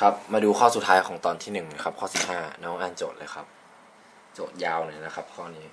ครับ มาดูข้อสุดท้ายของตอนที่หนึ่งนะครับ ข้อสิบห้าน้องอ่านโจทย์เลยครับ โจทย์ยาวเลยนะครับ ข้อนี้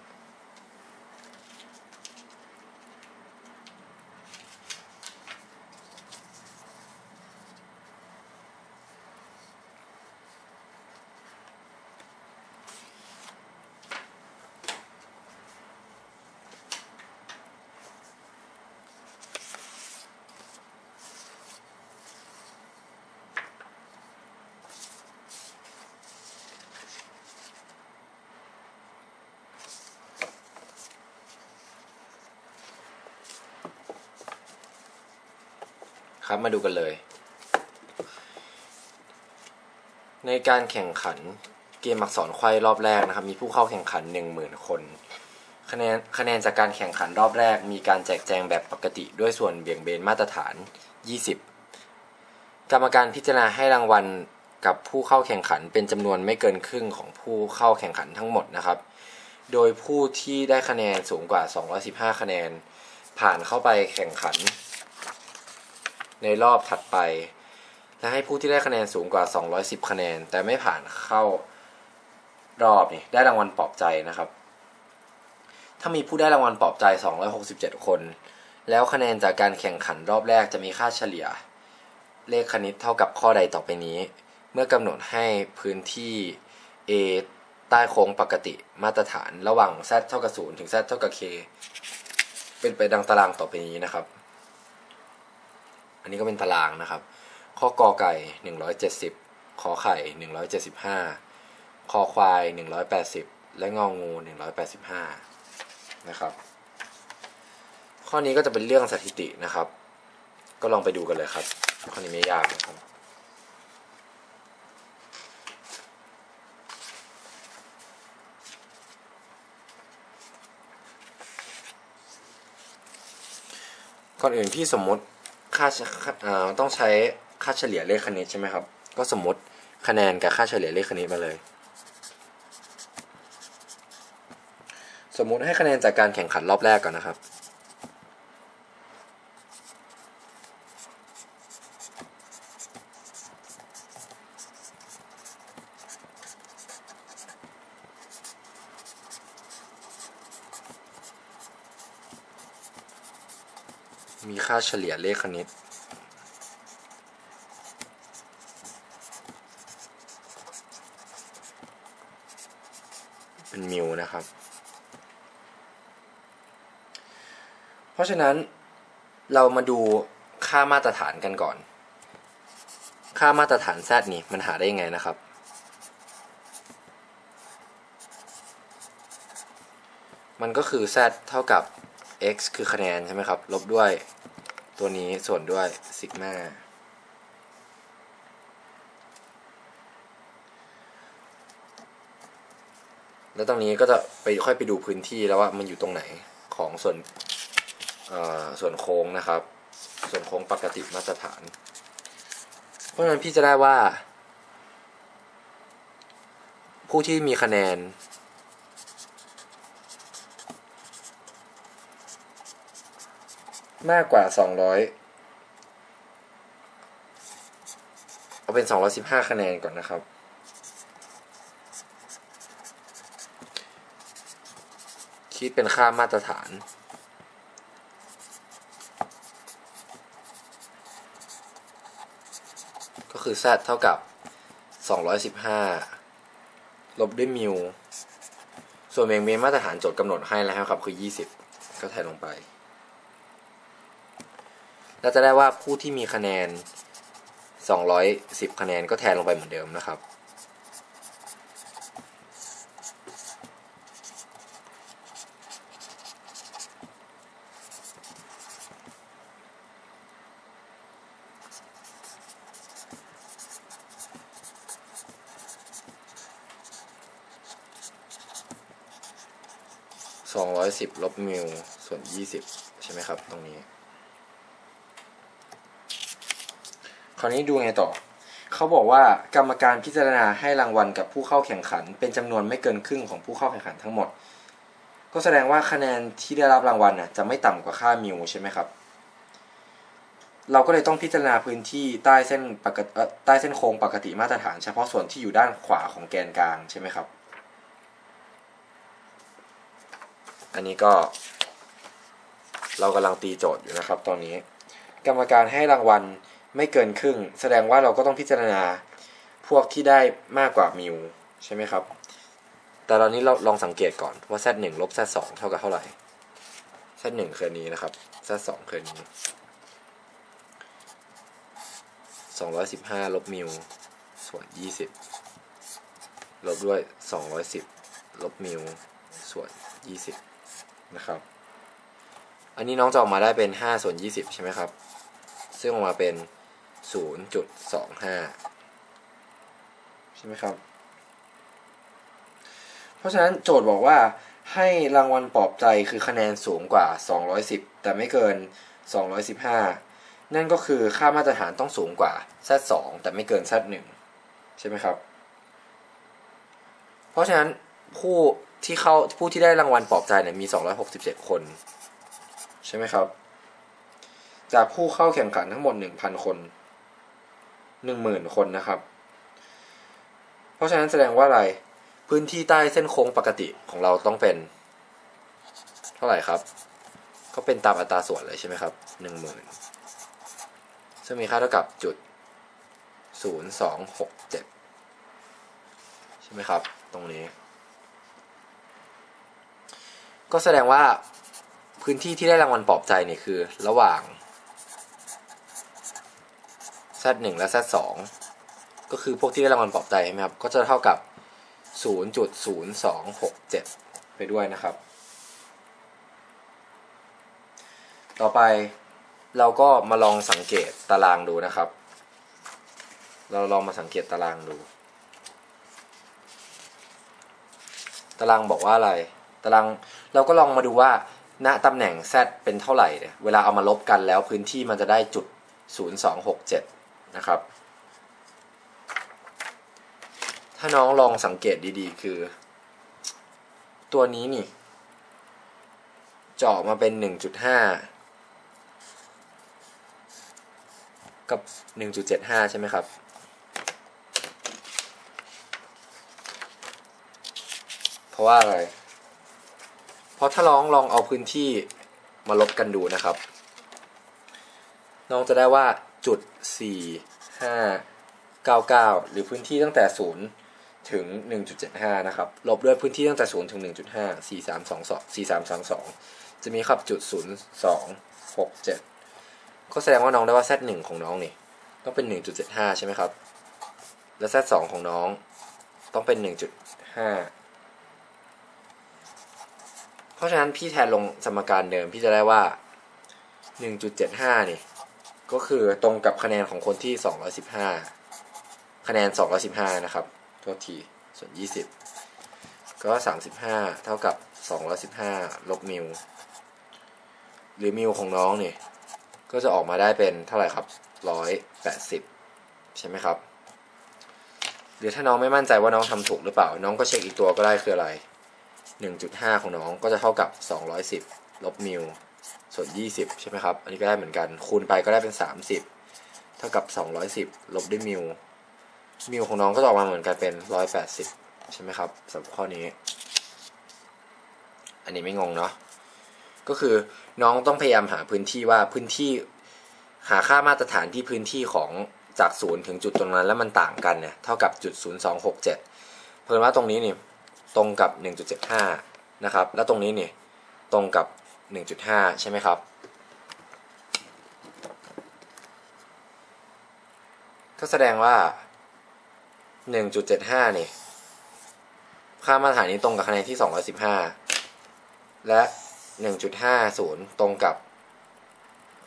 ครับมาดูกันเลย ในการแข่งขันเกมอักษรไขว้รอบแรกนะครับ มีผู้เข้าแข่งขัน 10,000 คนคะแนนคะแนนจากการแข่งขันรอบแรก มีการแจกแจงแบบปกติด้วยส่วนเบี่ยงเบนมาตรฐาน 20 กรรมการพิจารณาให้รางวัลกับผู้เข้าแข่งขันเป็นจำนวนไม่เกินครึ่งของผู้เข้าแข่งขันทั้งหมดนะครับ โดยผู้ที่ได้คะแนนสูงกว่า 215 คะแนน ผ่านเข้าไปแข่งขัน ในรอบถัดไป และให้ผู้ที่ได้คะแนนสูงกว่า 210 คะแนน แต่ไม่ผ่านเข้ารอบนี่ได้รางวัลปลอบใจนะครับ ถ้ามีผู้ได้รางวัลปลอบใจ 267 คน แล้วคะแนนจากการแข่งขันรอบแรกจะมีค่าเฉลี่ย เลขคณิตเท่ากับข้อใดต่อไปนี้ เมื่อกำหนดให้พื้นที่ A ใต้โค้งปกติมาตรฐานระหว่าง z เท่ากับ0ถึง z เท่ากับ k เป็นไปดังตารางต่อไปนี้นะครับ อันนี้ก็เป็นตารางนะครับ ข้อกอไก่ 170 ขอไข่ 175 คอควาย 180 และงองู 185 นะครับ ข้อนี้ก็จะเป็นเรื่องสถิตินะครับ ก็ลองไปดูกันเลยครับ ข้อนี้ไม่ยากนะครับก่อนอื่นพี่สมมติ ค่าเอ่อต้องใช้ค่าเฉลี่ยเลขคณิตใช่ไหมครับ ก็สมมติคะแนนกับค่าเฉลี่ยเลขคณิตมาเลย สมมุติให้คะแนนจากการแข่งขันรอบแรกก่อนนะครับ มีค่าเฉลี่ยเลขคณิต เป็นมิวนะครับ เพราะฉะนั้นเรามาดูค่ามาตรฐานกันก่อน ค่ามาตรฐาน z นี่มันหาได้ยังไงนะครับ มันก็คือ z เท่ากับ x คือคะแนนใช่ไหมครับ ลบด้วยตัวนี้ส่วนด้วยซิกมาแล้วตรงนี้ก็จะไปค่อยไปดูพื้นที่แล้วว่ามันอยู่ตรงไหนของส่วนส่วนโค้งนะครับ ส่วนโค้งปกติมาตรฐาน เพราะฉะนั้นพี่จะได้ว่า ผู้ที่มีคะแนน มากกว่า 200 เอาเป็น 215 คะแนนก่อนนะครับ คิดเป็นค่ามาตรฐาน ก็คือ z เท่ากับ 215 ลบด้วยมิวส่วนเมงเมนมาตรฐานโจทย์กำหนดให้แล้วครับ คือ 20 ก็แทนลงไป เราจะได้ว่าผู้ที่มีคะแนน 210 คะแนนก็แทนลงไปเหมือนเดิมนะครับ 210 ลบมิวส่วน 20 ใช่ไหมครับ ตรงนี้ คราวนี้ดูไงต่อ เขาบอกว่ากรรมการพิจารณาให้รางวัลกับผู้เข้าแข่งขัน เป็นจำนวนไม่เกินครึ่งของผู้เข้าแข่งขันทั้งหมด ก็แสดงว่าคะแนนที่ได้รับรางวัลน่ะจะไม่ต่ำกว่าค่ามิวใช่ไหมครับ เราก็เลยต้องพิจารณาพื้นที่ใต้เส้นปกติใต้เส้นโค้งปกติมาตรฐาน เฉพาะส่วนที่อยู่ด้านขวาของแกนกลางใช่ไหมครับ อันนี้ก็เรากำลังตีโจทย์อยู่นะครับ ตอนนี้ กรรมการให้รางวัล ไม่เกินครึ่ง แสดงว่าเราก็ต้องพิจารณาพวกที่ได้มากกว่ามิวใช่ไหมครับ แต่ตอนนี้เราลองสังเกตก่อนว่า z 1ลบ z 2เท่ากับเท่าไหร่ z 1คือนนี้นะครับ z 2คือนนี้สองร้อยสิบห้าลบมิวส่วนยี่สิบลบด้วยสองร้อยสิบลบมิวส่วนยี่สิบนะครับ อันนี้น้องจะออกมาได้เป็นห้าส่วนยี่สิบใช่ไหมครับ ซึ่งออกมาเป็น ศูนย์จุดสองห้าใช่ไหมครับ เพราะฉะนั้นโจทย์บอกว่าให้รางวัลปลอบใจคือคะแนนสูงกว่า 210 แต่ไม่เกิน 215 นั่นก็คือค่ามาตรฐานต้องสูงกว่า z 2 แต่ไม่เกิน z 1 ใช่ไหมครับ เพราะฉะนั้นผู้ที่เข้าผู้ที่ได้รางวัลปลอบใจเนี่ยมี 267 คน ใช่ไหมครับ จากผู้เข้าแข่งขันทั้งหมด 1,000 คน 10,000คนนะครับ เพราะฉะนั้นแสดงว่าอะไร พื้นที่ใต้เส้นโค้งปกติของเราต้องเป็น เท่าไหร่ครับ ก็เป็นตามอัตราส่วนเลยใช่ไหมครับ10,000ซึ่งมีค่าเท่ากับจุด0267ใช่ไหมครับ ตรงนี้ ก็แสดงว่าพื้นที่ที่ได้รางวัลปลอบใจเนี่ยคือ ระหว่าง Z1 และ Z2 ก็คือพวกที่ได้รางวัลปลอบใจใช่ไหมครับ ก็จะเท่ากับ 0.0267 ไปด้วยนะครับ ต่อไปเราก็มาลองสังเกตตารางดูนะครับ เราลองมาสังเกตตารางดู ตารางบอกว่าอะไร ตารางเราก็ลองมาดูว่าณตำแหน่ง z เป็นเท่าไหร่เนี่ย เวลาเอามาลบกันแล้วพื้นที่มันจะได้จุด 0267 นะครับ ถ้าน้องลองสังเกตดีๆ คือ ตัวนี้นี่ เจาะมาเป็น 1.5 กับ 1.75 ใช่ไหมครับเพราะว่าอะไร เพราะถ้าลองลองเอาพื้นที่มาลบกันดูนะครับ น้องจะได้ว่า จุด4 5 9 9หรือพื้นที่ตั้งแต่0ถึง 1.75 นะครับ ลบด้วยพื้นที่ตั้งแต่ 0 ถึง 1.5 4 3 2 2 4 3 2 2จะมีครับจุด 0 2 6 7 ก็แสดงว่าน้องได้ว่า z 1ของน้องนี่ ต้องเป็น 1.75 ใช่ไหมครับ และ z 2ของน้องต้องเป็น 1.5 เพราะฉะนั้นพี่แทนลงสมการเดิม พี่จะได้ว่า 1.75 นี่ ก็คือตรงกับคะแนนของคนที่ 215 คะแนน 215 นะครับโทษที ส่วน 20 ก็ 35 เท่ากับ 215 ลบมิว หรือมิวของน้องนี่ก็จะออกมาได้เป็นเท่าไหร่ครับ 180 ใช่ไหมครับ หรือถ้าน้องไม่มั่นใจว่าน้องทำถูกหรือเปล่า น้องก็เช็คอีกตัวก็ได้คืออะไร 1.5 ของน้องก็จะเท่ากับ 210 ลบมิว ส่วน 20 ใช่ไหมครับ อันนี้ก็ได้เหมือนกัน คูณไปก็ได้เป็น 30 เท่ากับ 210 ลบด้วยมิวมิวของน้องก็ออกมาเหมือนกันเป็น 180 ใช่ไหมครับสำหรับข้อนี้ อันนี้ไม่งงเนาะก็คือน้องต้องพยายามหาพื้นที่ว่าพื้นที่หาค่ามาตรฐานที่พื้นที่ของจากศูนย์ถึงจุดตรงนั้นแล้วมันต่างกันเนี่ยเท่ากับจุด0267เพิ่มว่าตรงนี้นี่ตรงกับ1.75นะครับ แล้วตรงนี้นี่ตรงกับ 1.5 ใช่ไหมครับ ก็แสดงว่า 1.75 นี่ ค่ามาตรฐานนี้ตรงกับคะแนนที่ 215 และ 1.50 ตรงกับ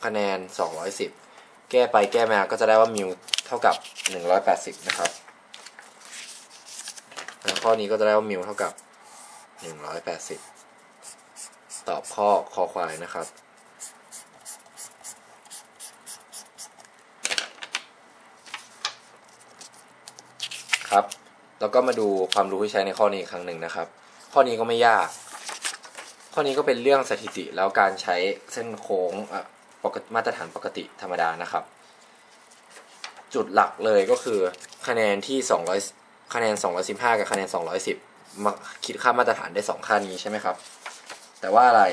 คะแนน 210 แก้ไปแก้มาก็จะได้ว่ามิวเท่ากับ 180 นะครับข้อนี้ก็จะได้ว่ามิวเท่ากับ 180 ตอบข้อคอควายนะครับ ครับ แล้วก็มาดูความรู้ที่ใช้ในข้อนี้อีกครั้งหนึ่งนะครับ ข้อนี้ก็ไม่ยาก ข้อนี้ก็เป็นเรื่องสถิติแล้วการใช้เส้นโค้งมาตรฐานปกติธรรมดานะครับ จุดหลักเลยก็คือคะแนนที่ 200 คะแนน 215 กับคะแนน 210มาคิดค่ามาตรฐานได้ 2 ค่านี้ใช่ไหมครับ แต่ว่าอะไร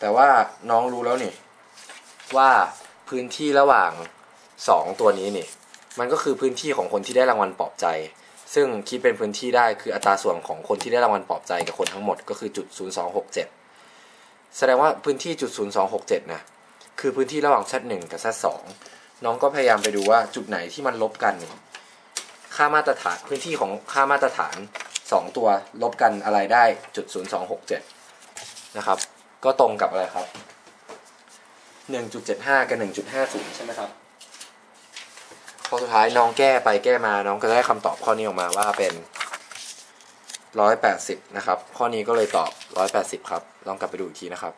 แต่ว่าน้องรู้แล้วนี่ ว่าพื้นที่ระหว่าง 2 ตัวนี้นี่ มันก็คือพื้นที่ของคนที่ได้รางวัลปลอบใจ ซึ่งคิดเป็นพื้นที่ได้คืออัตราส่วนของคนที่ได้รางวัลปลอบใจกับคนทั้งหมดก็คือจุด0267 แสดงว่าพื้นที่จุด0267นะคือพื้นที่ระหว่าง Z1 กับ Z2 น้องก็พยายามไปดูว่าจุดไหนที่มันลบกัน ค่ามาตรฐานพื้นที่ของค่ามาตรฐาน 2ตัวลบกันอะไรได้จุด0267นะครับ ก็ตรงกับอะไรครับ1.75กับ1.50ใช่ไหมครับพอสุดท้ายน้องแก้ไปแก้มาน้องก็ได้คำตอบข้อนี้ออกมาว่าเป็น180นะครับ ข้อนี้ก็เลยตอบ180ครับ ลองกลับไปดูอีกทีนะครับ